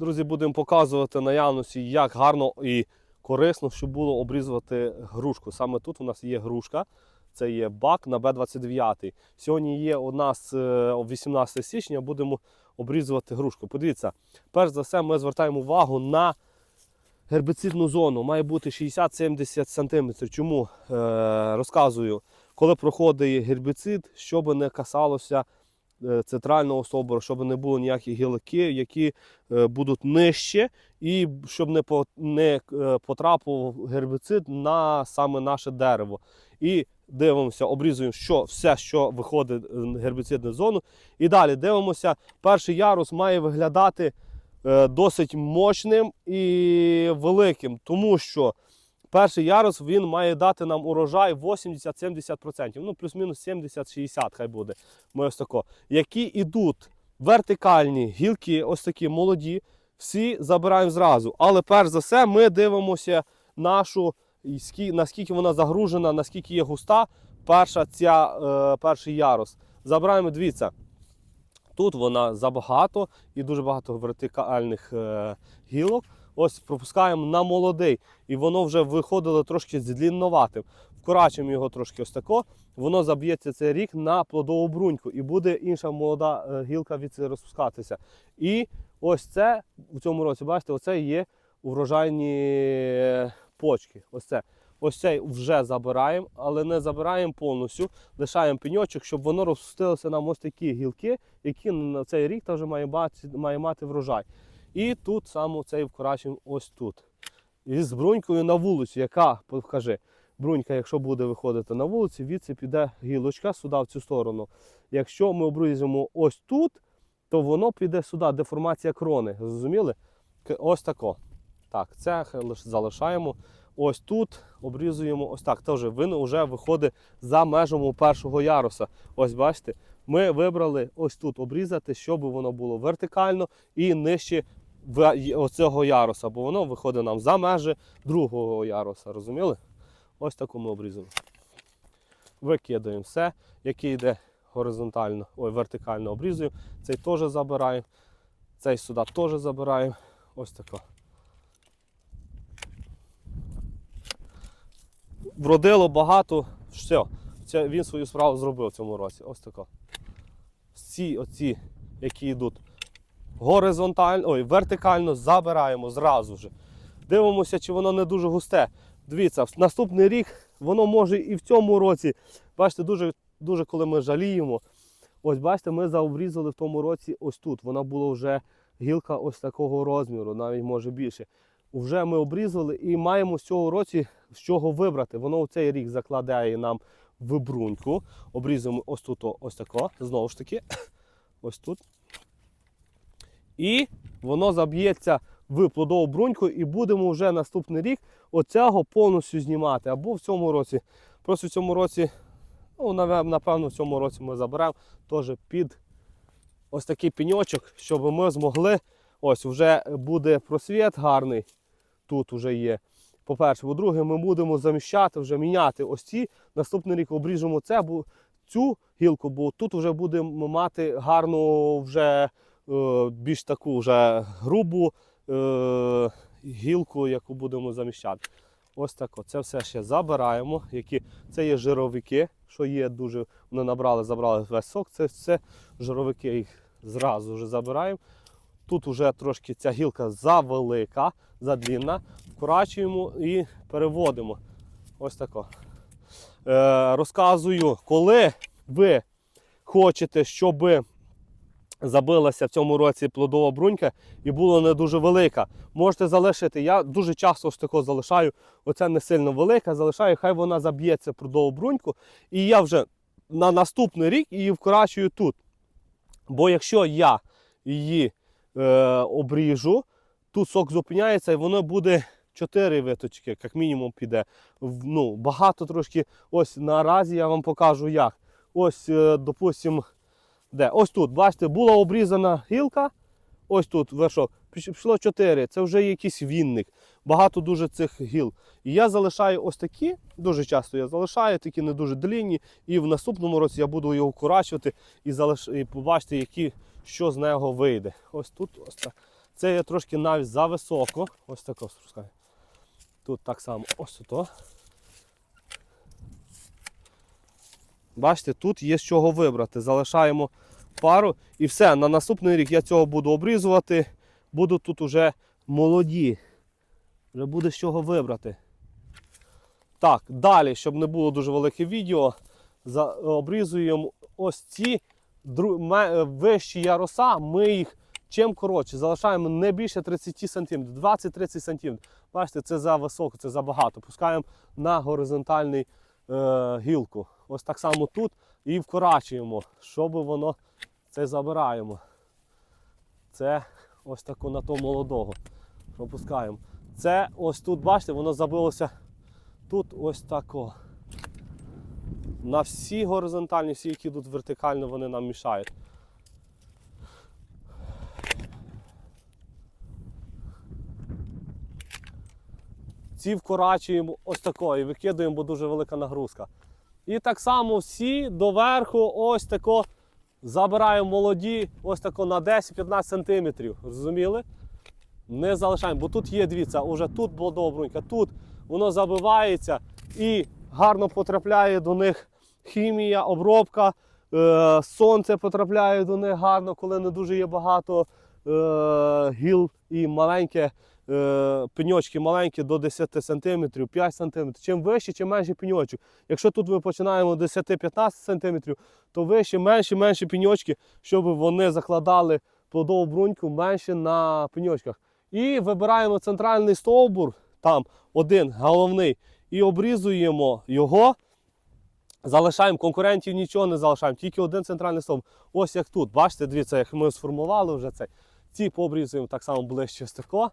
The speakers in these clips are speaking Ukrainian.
Друзі, будемо показувати наявності, як гарно і корисно, щоб було обрізувати грушку. Саме тут у нас є грушка. Це є бак на Б29. Сьогодні є у нас е, 18 січня, будемо обрізувати грушку. Подивіться, перш за все, ми звертаємо увагу на гербіцидну зону. Має бути 60-70 см. Чому е, розказую, коли проходить гербіцид, щоб не касалося центрального стовбуру, щоб не було ніяких гілки, які е, будуть нижче, і щоб не, не е, потрапив гербіцид на саме наше дерево. І дивимося, обрізуємо що, все, що виходить в гербіцидну зону. І далі дивимося, перший ярус має виглядати е, досить мощним і великим, тому що перший ярус він має дати нам урожай 80-70%, ну плюс-мінус 70-60 хай буде. Ми ось тако. Які йдуть вертикальні гілки, ось такі молоді, всі забираємо зразу. Але перш за все ми дивимося нашу, наскільки вона загружена, наскільки є густа перша ця, е, перший ярус. Забираємо, дивіться. Тут вона забагато і дуже багато вертикальних е, гілок. Ось пропускаємо на молодий, і воно вже виходило трошки здлінноватим. Вкорачуємо його трошки ось тако, воно заб'ється цей рік на плодову бруньку, і буде інша молода е, гілка від розпускатися. І ось це в цьому році, бачите, оце є урожайні е, почки. Ось це. Ось цей вже забираємо, але не забираємо повністю, лишаємо пеньочок, щоб воно розпустилося нам ось такі гілки, які на цей рік теж має мати врожай. І тут саме цей вкорачуємо ось тут. І з брунькою на вулицю, яка, покажи, брунька, якщо буде виходити на вулицю, відси піде гілочка сюди в цю сторону. Якщо ми обрізаємо ось тут, то воно піде сюди, деформація крони. Зрозуміли? Ось тако. Так, це залишаємо. Ось тут обрізуємо ось так. Теж він вже виходить за межами першого яруса. Ось бачите, ми вибрали ось тут обрізати, щоб воно було вертикально і нижче оцього яруса, бо воно виходить нам за межі другого яруса. Розуміли? Ось таку ми обрізуємо. Викидаємо все, яке йде горизонтально, ой, вертикально обрізуємо. Цей теж забираємо. Цей сюди теж забираємо. Ось тако. Вродило багато. Все. Він свою справу зробив в цьому році. Ось тако. Всі оці, які йдуть горизонтально, ой, вертикально, забираємо зразу ж. Дивимося, чи воно не дуже густе. Дивіться, в наступний рік воно може і в цьому році. Бачите, дуже, дуже коли ми жаліємо. Ось бачите, ми заобрізали в тому році ось тут. Вона була вже гілка ось такого розміру, навіть може більше. Вже ми обрізали і маємо з цього році з чого вибрати. Воно у цей рік закладає нам в бруньку. Обрізуємо ось тут, ось тако, знову ж таки, ось тут. І воно заб'ється в плодову бруньку, і будемо вже наступний рік оцього повністю знімати. Або в цьому році. Просто в цьому році, ну, напевно, в цьому році ми заберемо теж під ось такий пеньочок, щоб ми змогли. Ось вже буде просвіт гарний. Тут вже є. По-перше, по-друге, ми будемо заміщати, вже міняти ось ці. Наступний рік обріжемо це, бо цю гілку, бо тут вже будемо мати гарну, вже більш таку вже грубу е, гілку, яку будемо заміщати. Ось так. Це все ще забираємо. Які... Це є жировики, що є дуже. Вони набрали, забрали весь сок. Це все жировики їх зразу вже забираємо. Тут вже трошки ця гілка завелика, задлінна. Вкорачуємо і переводимо. Ось тако. Е, розказую, коли ви хочете, щоб забилася в цьому році плодова брунька і була не дуже велика, можете залишити. Я дуже часто ось тако залишаю, оця не сильно велика, залишаю, хай вона заб'ється плодову бруньку. І я вже на наступний рік її вкорачую тут. Бо якщо я її е, обріжу, тут сок зупиняється і воно буде 4 виточки, як мінімум піде. Ну, багато трошки. Ось наразі я вам покажу як. Ось, е, допустимо, де? Ось тут, бачите, була обрізана гілка. Ось тут. Піш- Пішло 4. Це вже якийсь вінник. Багато дуже цих гіл. І я залишаю ось такі, дуже часто я залишаю, такі не дуже длінні. І в наступному році я буду його вкорачувати і, залиш... і побачите, які, що з нього вийде. Ось тут ось так. Це є трошки навіть зависоко. Ось тако спускаю. Тут так само ось ото. Бачите, тут є з чого вибрати. Залишаємо пару і все. На наступний рік я цього буду обрізувати. Буду тут уже молоді. Вже буде з чого вибрати. Так, далі, щоб не було дуже велике відео, обрізуємо ось ці вищі яруса, ми їх чим коротше, залишаємо не більше 30 см, 20-30 см. Бачите, це за високо, це за багато. Пускаємо на горизонтальний гілку. Ось так само тут і вкорачуємо, щоб воно це забираємо. Це ось таку на то молодого. Пропускаємо. Це ось тут, бачите, воно забилося тут ось тако. На всі горизонтальні, всі, які йдуть вертикально, вони нам мішають. Ці вкорачуємо ось тако і викидуємо, бо дуже велика нагрузка. І так само всі доверху ось тако забираємо молоді, ось тако на 10-15 см. Розуміли? Не залишаємо, бо тут є дивіться, уже тут було добрунька, тут воно забивається і гарно потрапляє до них хімія, обробка, е, сонце потрапляє до них гарно, коли не дуже є багато е, гіл і маленьке. Е, Пеньочки маленькі до 10 см, 5 см. Чим вище, чим менше пеньочок. Якщо тут ми починаємо 10-15 см, то вище, менші, менші пеньочки, щоб вони закладали плодову бруньку менше на пеньочках. І вибираємо центральний стовбур, там один головний, і обрізуємо його. Залишаємо конкурентів, нічого не залишаємо, тільки один центральний стовбур. Ось як тут. Бачите, дивіться, як ми сформували вже цей. Ці пообрізуємо так само ближче стекло.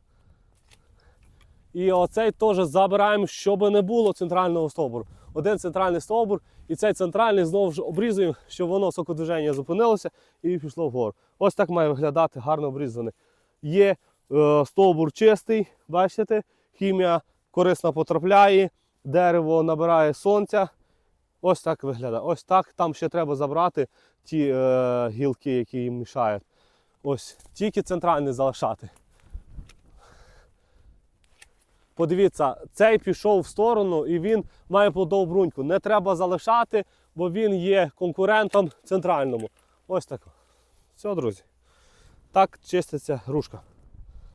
І оцей теж забираємо, щоб не було центрального стовбуру. Один центральний стовбур, і цей центральний знову ж обрізуємо, щоб воно сокодвиження зупинилося і пішло вгору. Ось так має виглядати гарно обрізаний. Є е, стовбур чистий, бачите, хімія корисно потрапляє, дерево набирає сонця. Ось так виглядає. Ось так. Там ще треба забрати ті е, гілки, які їм мішають. Ось, тільки центральний залишати. Подивіться, цей пішов в сторону і він має плодову. Не треба залишати, бо він є конкурентом центральному. Ось так. Все, друзі. Так чиститься грушка.